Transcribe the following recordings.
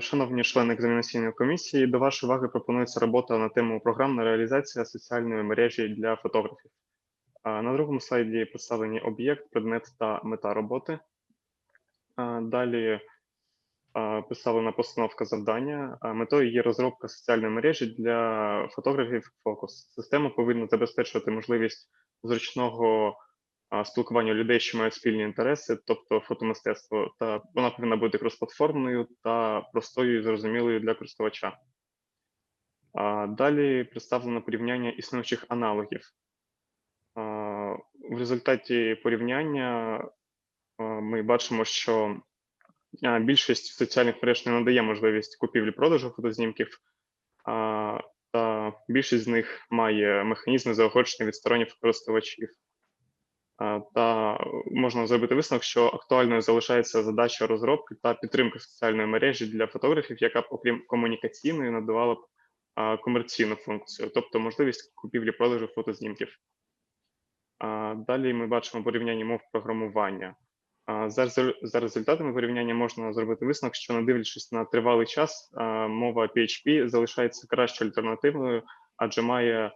Шановні члени екзаменаційної комісії, до вашої уваги пропонується робота на тему програмна реалізація соціальної мережі для фотографів. На другому слайді представлені об'єкт, предмет та мета роботи. Далі представлена постановка завдання. Метою є розробка соціальної мережі для фотографів Фокус. Система повинна забезпечувати можливість зручного спілкування людей, що мають спільні інтереси, тобто фотомистецтво, та вона повинна бути кросплатформною та простою і зрозумілою для користувача. Далі представлено порівняння існуючих аналогів. В результаті порівняння ми бачимо, що більшість соціальних мереж не надає можливість купівлі-продажу фотознімків, та більшість з них має механізми заохочення від сторонніх користувачів. Та можна зробити висновок, що актуальною залишається задача розробки та підтримки соціальної мережі для фотографів, яка б, окрім комунікаційної, надавала б комерційну функцію, тобто можливість купівлі-продажу фотознімків. Далі ми бачимо порівняння мов програмування. За, за результатами порівняння можна зробити висновок, що не дивлячись на тривалий час, мова PHP залишається кращою альтернативою, адже має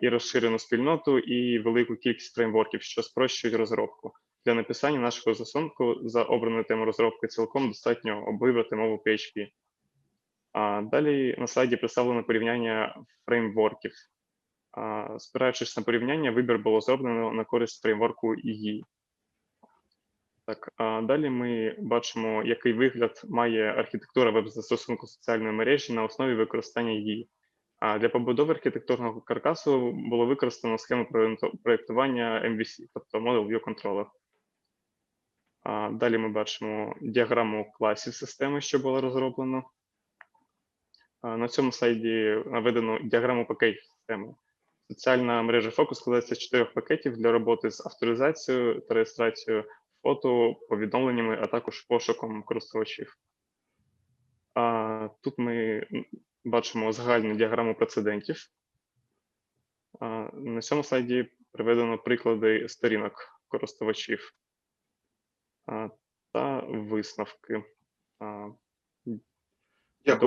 і розширену спільноту, і велику кількість фреймворків, що спрощують розробку. Для написання нашого засунку за обраною темою розробки цілком достатньо вибрати мову PHP. А далі на слайді представлено порівняння фреймворків. А, Спираючись на порівняння, вибір було зроблено на користь фреймворку EE. Так, а далі ми бачимо, який вигляд має архітектура веб-застосунку соціальної мережі на основі використання її. А для побудови архітектурного каркасу було використано схему проєктування MVC, тобто Model View Controller. Далі ми бачимо діаграму класів системи, що було розроблено. На цьому слайді наведено діаграму пакетів системи. Соціальна мережа Focus складається з чотирьох пакетів для роботи з авторизацією та реєстрацією фото, повідомленнями, а також пошуком користувачів. Тут ми бачимо загальну діаграму прецедентів. На цьому слайді приведено приклади сторінок користувачів та висновки.